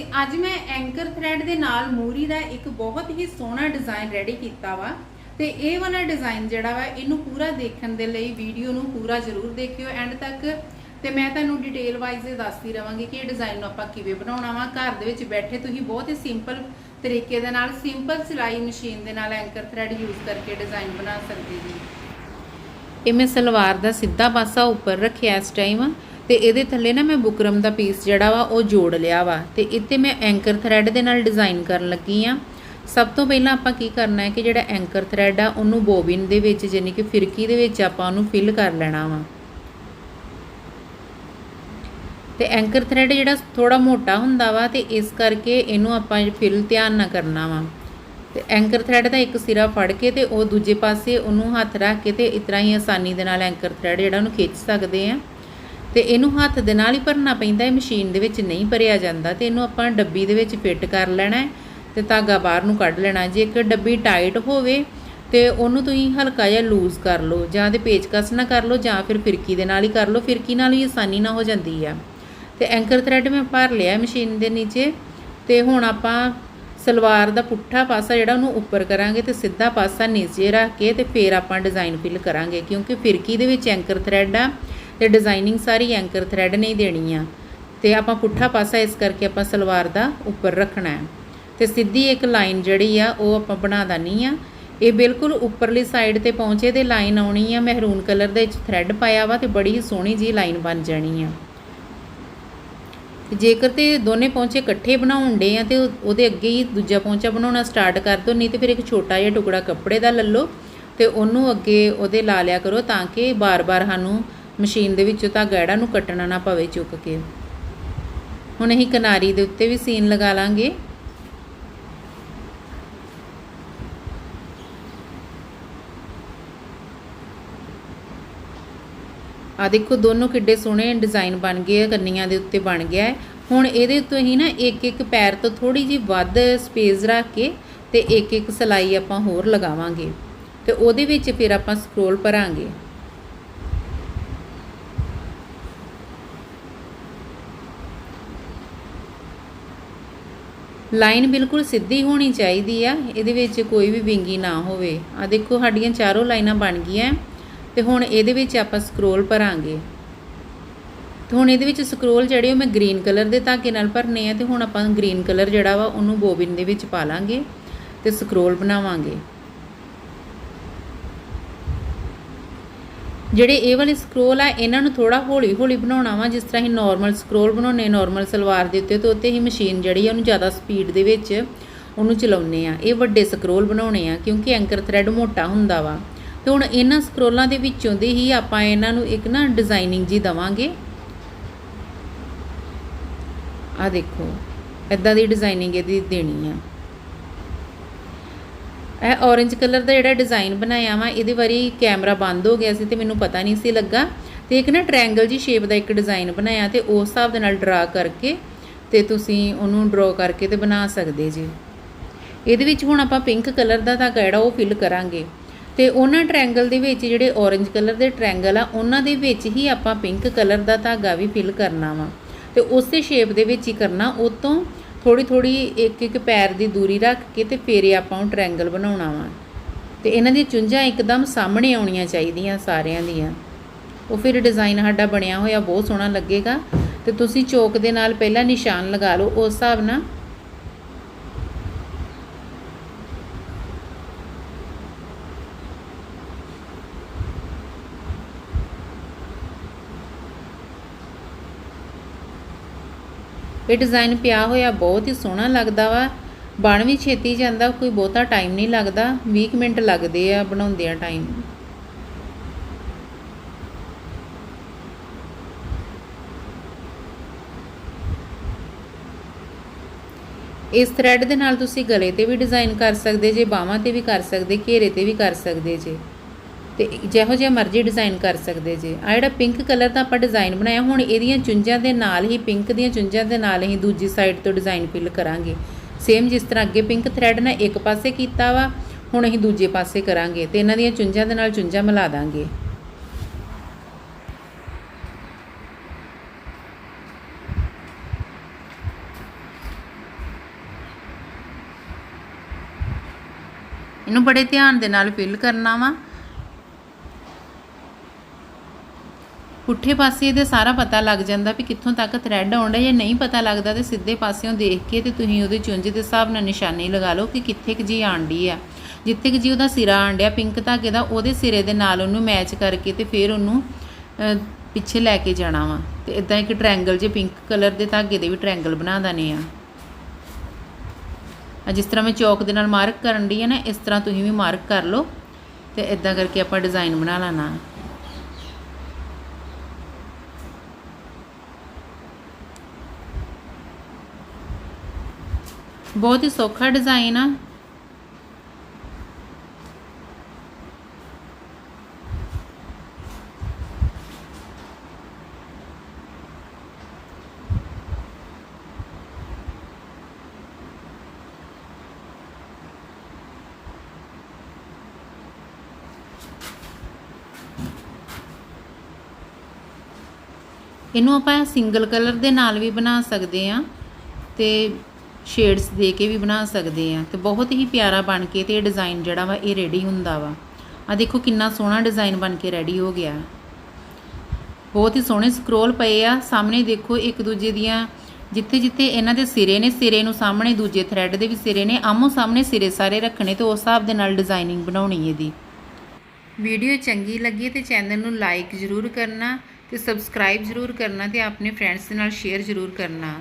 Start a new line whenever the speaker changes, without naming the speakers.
ਜੀ, ਅੱਜ ਮੈਂ ਐਂਕਰ ਥ੍ਰੈਡ ਦੇ ਨਾਲ ਮੂਰੀ ਦਾ ਇੱਕ ਬਹੁਤ ਹੀ ਸੋਹਣਾ ਡਿਜ਼ਾਈਨ ਰੈਡੀ ਕੀਤਾ ਵਾ ਤੇ ਇਹ ਵਾਲਾ ਡਿਜ਼ਾਈਨ ਜਿਹੜਾ ਵਾ, ਇਹਨੂੰ ਪੂਰਾ ਦੇਖਣ ਦੇ ਲਈ ਵੀਡੀਓ ਨੂੰ ਪੂਰਾ ਜ਼ਰੂਰ ਦੇਖਿਓ ਐਂਡ ਤੱਕ। ਤੇ ਮੈਂ ਤੁਹਾਨੂੰ ਡਿਟੇਲ ਵਾਈਜ਼ ਦੱਸਦੀ ਰਵਾਂਗੀ ਕਿ ਇਹ ਡਿਜ਼ਾਈਨ ਨੂੰ ਆਪਾਂ ਕਿਵੇਂ ਬਣਾਉਣਾ ਵਾ। ਘਰ ਦੇ ਵਿੱਚ ਬੈਠੇ ਤੁਸੀਂ ਬਹੁਤ ਹੀ ਸਿੰਪਲ ਤਰੀਕੇ ਦੇ ਨਾਲ ਸਿੰਪਲ ਸਿਲਾਈ ਮਸ਼ੀਨ ਦੇ ਨਾਲ ਐਂਕਰ ਥ੍ਰੈਡ ਯੂਜ਼ ਕਰਕੇ ਡਿਜ਼ਾਈਨ ਬਣਾ ਸਕਦੇ ਜੀ। ਇਹ ਮੈਂ ਸਲਵਾਰ ਦਾ ਸਿੱਧਾ ਪਾਸਾ ਉੱਪਰ ਰੱਖਿਆ ਇਸ ਟਾਈਮ ਤੇ ਇਹਦੇ ਥੱਲੇ ਨਾ ਮੈਂ ਬੁਕਰਮ ਦਾ ਪੀਸ ਜਿਹੜਾ ਵਾ, ਉਹ ਜੋੜ ਲਿਆ ਵਾ। ਤੇ ਇੱਥੇ ਮੈਂ ਐਂਕਰ ਥਰੈਡ ਦੇ ਨਾਲ ਡਿਜ਼ਾਈਨ ਕਰਨ ਲੱਗੀ ਆ। ਸਭ ਤੋਂ ਪਹਿਲਾਂ ਆਪਾਂ ਕੀ ਕਰਨਾ ਹੈ ਕਿ ਜਿਹੜਾ ਐਂਕਰ ਥਰੈਡ ਆ, ਉਹਨੂੰ ਬੋਬਿਨ ਦੇ ਵਿੱਚ ਯਾਨੀ ਕਿ ਫਿਰਕੀ ਦੇ ਵਿੱਚ ਆਪਾਂ ਉਹਨੂੰ ਫਿਲ ਕਰ ਲੈਣਾ ਵਾ। ਤੇ ਐਂਕਰ ਥਰੈਡ ਜਿਹੜਾ ਥੋੜਾ ਮੋਟਾ ਹੁੰਦਾ ਵਾ, ਤੇ ਇਸ ਕਰਕੇ ਇਹਨੂੰ ਆਪਾਂ ਫਿਲ ਧਿਆਨ ਨਾਲ ਕਰਨਾ ਵਾ। ਤੇ ਐਂਕਰ ਥਰੈਡ ਦਾ ਇੱਕ ਸਿਰਾ ਫੜ ਕੇ ਤੇ ਉਹ ਦੂਜੇ ਪਾਸੇ ਉਹਨੂੰ ਹੱਥ ਰੱਖ ਕੇ ਤੇ ਇਸ ਤਰ੍ਹਾਂ ਹੀ ਆਸਾਨੀ ਦੇ ਨਾਲ ਐਂਕਰ ਥਰੈਡ ਜਿਹੜਾ ਉਹਨੂੰ ਖਿੱਚ ਸਕਦੇ ਆ। ਤੇ ਇਹਨੂੰ ਹੱਥ ਦੇ ਨਾਲ ਹੀ ਭਰਨਾ ਪੈਂਦਾ ਹੈ, ਮਸ਼ੀਨ ਦੇ ਵਿੱਚ ਨਹੀਂ ਭਰਿਆ ਜਾਂਦਾ ਤੇ ਇਹਨੂੰ ਆਪਾਂ ਡੱਬੀ ਦੇ ਵਿੱਚ ਫਿੱਟ ਕਰ ਲੈਣਾ ਹੈ ਤੇ ਧਾਗਾ ਬਾਹਰ ਨੂੰ ਕੱਢ ਲੈਣਾ ਜੇ ਇੱਕ ਡੱਬੀ ਟਾਈਟ ਹੋਵੇ ਤੇ ਉਹਨੂੰ ਤੁਸੀਂ ਹਲਕਾ ਜਿਹਾ ਲੂਜ਼ ਕਰ ਲਓ ਜਾਂ ਤੇ ਪੇਚਕਸ ਨਾ ਕਰ ਲਓ ਜਾਂ ਫਿਰ ਫਿਰਕੀ ਦੇ ਨਾਲ ਹੀ ਕਰ ਲਓ, ਫਿਰਕੀ ਨਾਲ ਹੀ ਆਸਾਨੀ ਨਾਲ ਹੋ ਜਾਂਦੀ ਆ। ਤੇ ਐਂਕਰ ਥਰੈਡ ਮੈਂ ਭਰ ਲਿਆ ਮਸ਼ੀਨ ਦੇ ਨੀਚੇ ਤੇ ਹੁਣ ਆਪਾਂ ਸਲਵਾਰ ਦਾ ਪੁੱਠਾ ਪਾਸਾ ਜਿਹੜਾ ਉਹਨੂੰ ਉੱਪਰ ਕਰਾਂਗੇ ਤੇ ਸਿੱਧਾ ਪਾਸਾ ਨੀਚੇ ਰੱਖ ਕੇ ਤੇ ਫੇਰ ਆਪਾਂ ਡਿਜ਼ਾਈਨ ਫਿਲ ਕਰਾਂਗੇ ਕਿਉਂਕਿ ਫਿਰਕੀ ਦੇ ਵਿੱਚ ਐਂਕਰ ਥਰੈਡ ਆ ਤੇ ਡਿਜ਼ਾਈਨਿੰਗ ਸਾਰੀ ਐਂਕਰ ਥਰੈਡ ਨਹੀਂ ਦੇਣੀ ਆ। ਤੇ ਆਪਾਂ ਪੁੱਠਾ ਪਾਸਾ ਇਸ ਕਰਕੇ ਆਪਾਂ ਸਲਵਾਰ ਦਾ ਉੱਪਰ ਰੱਖਣਾ ਹੈ। ਤੇ ਸਿੱਧੀ ਇੱਕ ਲਾਈਨ ਜਿਹੜੀ ਆ, ਉਹ ਆਪਾਂ ਬਣਾ ਦਨੀ ਆ। ਇਹ ਬਿਲਕੁਲ ਉੱਪਰਲੀ ਸਾਈਡ ਤੇ ਪਹੁੰਚੇ ਤੇ ਲਾਈਨ ਆਉਣੀ ਆ ਮਹਿਰੂਨ ਕਲਰ ਦੇ ਵਿੱਚ ਥਰੈਡ ਪਾਇਆ ਵਾ ਤੇ ਬੜੀ ਸੋਹਣੀ ਜੀ ਲਾਈਨ ਬਣ ਜਾਣੀ ਆ। ਜੇਕਰ ਤੇ ਦੋਨੇ ਪੌਂਚੇ ਇਕੱਠੇ ਬਣਾਉਣ ਡੇ ਆ ਤੇ ਉਹਦੇ ਅੱਗੇ ਹੀ ਦੂਜਾ ਪੌਂਚਾ ਬਣਾਉਣਾ ਸਟਾਰਟ ਕਰ ਦੋ ਨਹੀਂ ਤੇ ਫਿਰ ਇੱਕ ਛੋਟਾ ਜਿਹਾ ਟੁਕੜਾ ਕੱਪੜੇ ਦਾ ਲੈ ਲਓ ਤੇ ਉਹਨੂੰ ਅੱਗੇ ਉਹਦੇ ਲਾ ਲਿਆ ਕਰੋ ਤਾਂ ਕਿ ਬਾਰ-ਬਾਰ ਸਾਨੂੰ ਮਸ਼ੀਨ ਦੇ ਵਿੱਚੋਂ ਤਾਂ ਗੈੜਾ ਨੂੰ ਕੱਟਣਾ ਨਾ ਪਵੇ ਚੁੱਕ ਕੇ। ਹੁਣ ਅਸੀਂ ਕਿਨਾਰੀ ਦੇ ਉੱਤੇ ਵੀ ਸੀਨ ਲਗਾ ਲਾਂਗੇ। ਆ ਦੇਖੋ, ਦੋਨੋਂ ਕਿੱਡੇ ਸੋਹਣੇ ਡਿਜ਼ਾਈਨ ਬਣ ਗਏ ਆ, ਕੰਨੀਆਂ ਦੇ ਉੱਤੇ ਬਣ ਗਿਆ ਹੈ। ਹੁਣ ਇਹਦੇ ਉੱਤੇ ਹੀ ਨਾ ਇੱਕ ਇੱਕ ਪੈਰ ਤੋਂ ਥੋੜੀ ਜੀ ਵੱਧ ਸਪੇਸ ਰੱਖ ਕੇ ਤੇ ਇੱਕ ਇੱਕ ਸਲਾਈ ਆਪਾਂ ਹੋਰ ਲਗਾਵਾਂਗੇ। ਤੇ ਉਹਦੇ ਵਿੱਚ ਫਿਰ ਆਪਾਂ ਸਕਰੋਲ ਭਰਾਂਗੇ। ਲਾਈਨ ਬਿਲਕੁਲ ਸਿੱਧੀ ਹੋਣੀ ਚਾਹੀਦੀ ਆ, ਇਹਦੇ ਵਿੱਚ ਕੋਈ ਵੀ ਵਿੰਗੀ ਨਾ ਹੋਵੇ। ਆ ਦੇਖੋ, ਸਾਡੀਆਂ ਚਾਰੋਂ ਲਾਈਨਾਂ ਬਣ ਗਈਆਂ, ਤੇ ਹੁਣ ਇਹਦੇ ਵਿੱਚ ਆਪਾਂ ਸਕਰੋਲ ਭਰਾਂਗੇ। ਤੇ ਹੁਣ ਇਹਦੇ ਵਿੱਚ ਸਕਰੋਲ ਜਿਹੜੇ ਉਹ ਮੈਂ ਗ੍ਰੀਨ ਕਲਰ ਦੇ ਧਾਗੇ ਨਾਲ ਭਰਨੇ ਆ, ਤੇ ਹੁਣ ਆਪਾਂ ਗ੍ਰੀਨ ਕਲਰ ਜਿਹੜਾ ਵਾ, ਉਹਨੂੰ ਬੋਬਿਨ ਦੇ ਵਿੱਚ ਪਾ ਲਾਂਗੇ ਤੇ ਸਕਰੋਲ ਬਣਾਵਾਂਗੇ। ਜਿਹੜੇ ਇਹ ਵਾਲੇ ਸਕਰੋਲ ਆ, ਇਹਨਾਂ ਨੂੰ ਥੋੜਾ ਹੌਲੀ ਹੌਲੀ ਬਣਾਉਣਾ ਵਾ, ਜਿਸ ਤਰ੍ਹਾਂ ਹੀ ਨਾਰਮਲ ਸਕਰੋਲ ਬਣਾਉਣੇ ਨਾਰਮਲ ਸਲਵਾਰ ਦੇ ਉੱਤੇ, ਤੇ ਉੱਤੇ ਹੀ ਮਸ਼ੀਨ ਜਿਹੜੀ ਆ, ਉਹਨੂੰ ਜ਼ਿਆਦਾ ਸਪੀਡ ਦੇ ਵਿੱਚ ਉਹਨੂੰ ਚਲਾਉਨੇ ਆ। ਇਹ ਵੱਡੇ ਸਕਰੋਲ ਬਣਾਉਣੇ ਆ, ਕਿਉਂਕਿ ਐਂਕਰ ਥ੍ਰੈਡ ਮੋਟਾ ਹੁੰਦਾ ਵਾ। ਤੇ ਹੁਣ ਇਹਨਾਂ ਸਕਰੋਲਾਂ ਦੇ ਵਿੱਚੋਂ ਦੀ ਹੀ ਆਪਾਂ ਇਹਨਾਂ ਨੂੰ ਇੱਕ ਨਾ ਡਿਜ਼ਾਈਨਿੰਗ ਜੀ ਦਵਾਂਗੇ। ਆ ਦੇਖੋ ਇਦਾਂ ਦੀ ਡਿਜ਼ਾਈਨਿੰਗ ਇਹਦੀ ਦੇਣੀ ਆ। ਇਹ ਔਰੇਂਜ ਕਲਰ ਦਾ ਜਿਹੜਾ ਡਿਜ਼ਾਈਨ ਬਣਾਇਆ ਵਾ, ਇਹਦੇ ਵਾਰੀ ਕੈਮਰਾ ਬੰਦ ਹੋ ਗਿਆ ਸੀ ਤੇ ਮੈਨੂੰ ਪਤਾ ਨਹੀਂ ਸੀ ਲੱਗਾ। ਤੇ ਇੱਕ ਨਾ ਟ੍ਰਾਇੰਗਲ ਜੀ ਸ਼ੇਪ ਦਾ ਇੱਕ ਡਿਜ਼ਾਈਨ ਬਣਾਇਆ ਤੇ ਉਸ ਹਿਸਾਬ ਦੇ ਨਾਲ ਡਰਾ ਕਰਕੇ ਤੇ ਤੁਸੀਂ ਉਹਨੂੰ ਡਰਾ ਕਰਕੇ ਤੇ ਬਣਾ ਸਕਦੇ ਜੀ। ਇਹਦੇ ਵਿੱਚ ਹੁਣ ਆਪਾਂ ਪਿੰਕ ਕਲਰ ਦਾ ਧਾਗਾ ਜਿਹੜਾ ਉਹ ਫਿਲ ਕਰਾਂਗੇ। ਤੇ ਉਹਨਾਂ ਟ੍ਰਾਇੰਗਲ ਦੇ ਵਿੱਚ ਜਿਹੜੇ ਔਰੇਂਜ ਕਲਰ ਦੇ ਟ੍ਰਾਇੰਗਲ ਆ, ਉਹਨਾਂ ਦੇ ਵਿੱਚ ਹੀ ਆਪਾਂ ਪਿੰਕ ਕਲਰ ਦਾ ਧਾਗਾ ਵੀ ਫਿਲ ਕਰਨਾ ਵਾ। ਤੇ ਉਸੇ ਸ਼ੇਪ ਦੇ ਵਿੱਚ ਹੀ ਕਰਨਾ, ਉਹ ਤੋਂ ਥੋੜੀ ਥੋੜੀ ਇੱਕ ਇੱਕ ਪੈਰ ਦੀ ਦੂਰੀ ਰੱਖ ਕੇ ਤੇ ਫੇਰੇ ਆਪਾਂ ਉਹ ਟ੍ਰਾਇੰਗਲ ਬਣਾਉਣਾ ਵਾ। ਤੇ ਇਹਨਾਂ ਦੀਆਂ ਚੁੰਝਾਂ ਇੱਕਦਮ ਸਾਹਮਣੇ ਆਉਣੀਆਂ ਚਾਹੀਦੀਆਂ ਸਾਰਿਆਂ ਦੀਆਂ। ਉਹ ਫਿਰ ਡਿਜ਼ਾਈਨ ਸਾਡਾ ਬਣਿਆ ਹੋਇਆ, ਬਹੁਤ ਸੋਹਣਾ ਲੱਗੇਗਾ। ਤੇ ਤੁਸੀਂ ਚੌਕ ਦੇ ਨਾਲ ਪਹਿਲਾਂ ਨਿਸ਼ਾਨ ਲਗਾ ਲਓ, ਉਸ ਹਿਸਾਬ ਨਾਲ ਇਹ ਡਿਜ਼ਾਈਨ ਪਿਆ ਹੋਇਆ ਬਹੁਤ ਹੀ ਸੋਹਣਾ ਲੱਗਦਾ ਵਾ। ਬਣ ਵੀ ਛੇਤੀ ਜਾਂਦਾ, ਕੋਈ ਬਹੁਤਾ ਟਾਈਮ ਨਹੀਂ ਲੱਗਦਾ। 20 ਮਿੰਟ ਲੱਗਦੇ ਆ ਬਣਾਉਂਦੇ ਆ ਟਾਈਮ ਇਸ ਥ੍ਰੈਡ ਦੇ ਨਾਲ ਤੁਸੀਂ ਗਲੇ ਤੇ ਵੀ ਡਿਜ਼ਾਈਨ ਕਰ ਸਕਦੇ ਜੇ, ਬਾਹਾਂ ਤੇ ਵੀ ਕਰ ਸਕਦੇ, ਘੇਰੇ ਤੇ ਵੀ ਕਰ ਸਕਦੇ ਜੇ। ਤੇ ਜਿਹੋ ਜਿਹਾ ਮਰਜ਼ੀ ਡਿਜ਼ਾਈਨ ਕਰ ਸਕਦੇ ਜੇ। ਆ ਜਿਹੜਾ ਪਿੰਕ ਕਲਰ ਦਾ ਆਪਾਂ ਡਿਜ਼ਾਈਨ ਬਣਾਇਆ, ਹੁਣ ਇਹਦੀਆਂ ਚੁੰਝਾਂ ਦੇ ਨਾਲ ਹੀ ਪਿੰਕ ਦੀਆਂ ਚੁੰਝਾਂ ਦੇ ਨਾਲ ਹੀ ਦੂਜੀ ਸਾਈਡ ਤੋਂ ਡਿਜ਼ਾਈਨ ਫਿਲ ਕਰਾਂਗੇ। ਸੇਮ ਜਿਸ ਤਰ੍ਹਾਂ ਅੱਗੇ ਪਿੰਕ ਥਰੈਡ ਨਾਲ ਇੱਕ ਪਾਸੇ ਕੀਤਾ ਵਾ, ਹੁਣ ਅਸੀਂ ਦੂਜੇ ਪਾਸੇ ਕਰਾਂਗੇ ਤੇ ਇਹਨਾਂ ਦੀਆਂ ਚੁੰਝਾਂ ਦੇ ਨਾਲ ਚੁੰਝਾਂ ਮਿਲਾ ਦਾਂਗੇ। ਇਹਨੂੰ ਬੜੇ ਧਿਆਨ ਦੇ ਨਾਲ ਫਿਲ ਕਰਨਾ ਵਾ। ਪੁੱਠੇ ਪਾਸੇ ਇਹਦੇ ਸਾਰਾ ਪਤਾ ਲੱਗ ਜਾਂਦਾ ਵੀ ਕਿੱਥੋਂ ਤੱਕ ਥ੍ਰੈਡ ਆਉਂਦਾ ਜਾਂ ਨਹੀਂ ਪਤਾ ਲੱਗਦਾ ਤੇ ਸਿੱਧੇ ਪਾਸਿਓਂ ਦੇਖ ਕੇ ਤੇ ਤੁਸੀਂ ਉਹਦੇ ਚੁੰਝ ਦੇ ਹਿਸਾਬ ਨਾਲ ਨਿਸ਼ਾਨੀ ਲਗਾ ਲਓ ਕਿ ਕਿੱਥੇ ਕੁ ਜੀ ਆਂਡੀ ਆ। ਜਿੱਥੇ ਕੁ ਜੀ ਉਹਦਾ ਸਿਰਾ ਆਂਡਿਆ, ਪਿੰਕ ਧਾਗੇ ਦਾ, ਉਹਦੇ ਸਿਰੇ ਦੇ ਨਾਲ ਉਹਨੂੰ ਮੈਚ ਕਰਕੇ ਤੇ ਫਿਰ ਉਹਨੂੰ ਪਿੱਛੇ ਲੈ ਕੇ ਜਾਣਾ ਵਾ। ਤੇ ਇਦਾਂ ਇੱਕ ਟ੍ਰਾਇੰਗਲ ਜੇ ਪਿੰਕ ਕਲਰ ਦੇ ਧਾਗੇ ਦੇ ਵੀ ਟ੍ਰਾਇੰਗਲ ਬਣਾ ਦਨੇ ਆ। ਆ ਜਿਸ ਤਰ੍ਹਾਂ ਮੈਂ ਚੌਕ ਦੇ ਨਾਲ ਮਾਰਕ ਕਰਨ ਦੀ ਹੈ ਨਾ, ਇਸ ਤਰ੍ਹਾਂ ਤੁਸੀਂ ਵੀ ਮਾਰਕ ਕਰ ਲਓ। ਤੇ ਇਦਾਂ ਕਰਕੇ ਆਪਾਂ ਡਿਜ਼ਾਈਨ ਬਣਾ ਲੈਣਾ। ਬਹੁਤ ਹੀ ਸੌਖਾ ਡਿਜ਼ਾਈਨ ਆ। ਇਹਨੂੰ ਆਪਾਂ ਸਿੰਗਲ ਕਲਰ ਦੇ ਨਾਲ ਵੀ ਬਣਾ ਸਕਦੇ ਆ ਤੇ ਸ਼ੇਡਸ ਦੇ ਕੇ ਵੀ ਬਣਾ ਸਕਦੇ ਆ ਤੇ ਬਹੁਤ ਹੀ ਪਿਆਰਾ ਬਣ ਕੇ ਤੇ ਇਹ ਡਿਜ਼ਾਈਨ ਜਿਹੜਾ ਵਾ, ਇਹ ਰੈਡੀ ਹੁੰਦਾ ਵਾ। ਆ ਦੇਖੋ ਕਿੰਨਾ ਸੋਹਣਾ ਡਿਜ਼ਾਈਨ ਬਣ ਕੇ ਰੈਡੀ ਹੋ ਗਿਆ। ਬਹੁਤ ਹੀ ਸੋਹਣੇ ਸਕਰੋਲ ਪਏ ਆ, ਸਾਹਮਣੇ ਦੇਖੋ ਇੱਕ ਦੂਜੇ ਦੀਆਂ, ਜਿੱਥੇ ਜਿੱਥੇ ਇਹਨਾਂ ਦੇ ਸਿਰੇ ਨੇ, ਸਿਰੇ ਨੂੰ ਸਾਹਮਣੇ, ਦੂਜੇ ਥ੍ਰੈਡ ਦੇ ਵੀ ਸਿਰੇ ਨੇ ਆਮੋ ਸਾਹਮਣੇ ਸਿਰੇ ਸਾਰੇ ਰੱਖਣੇ ਤੇ ਉਸ ਹਿਸਾਬ ਦੇ ਨਾਲ ਡਿਜ਼ਾਈਨਿੰਗ ਬਣਾਉਣੀ ਇਹਦੀ। ਵੀਡੀਓ ਚੰਗੀ ਲੱਗੀ ਤੇ ਚੈਨਲ ਨੂੰ ਲਾਈਕ ਜ਼ਰੂਰ ਕਰਨਾ ਤੇ ਸਬਸਕ੍ਰਾਈਬ ਜ਼ਰੂਰ ਕਰਨਾ ਤੇ ਆਪਣੇ ਫਰੈਂਡਸ ਦੇ ਨਾਲ ਸ਼ੇਅਰ ਜ਼ਰੂਰ ਕਰਨਾ।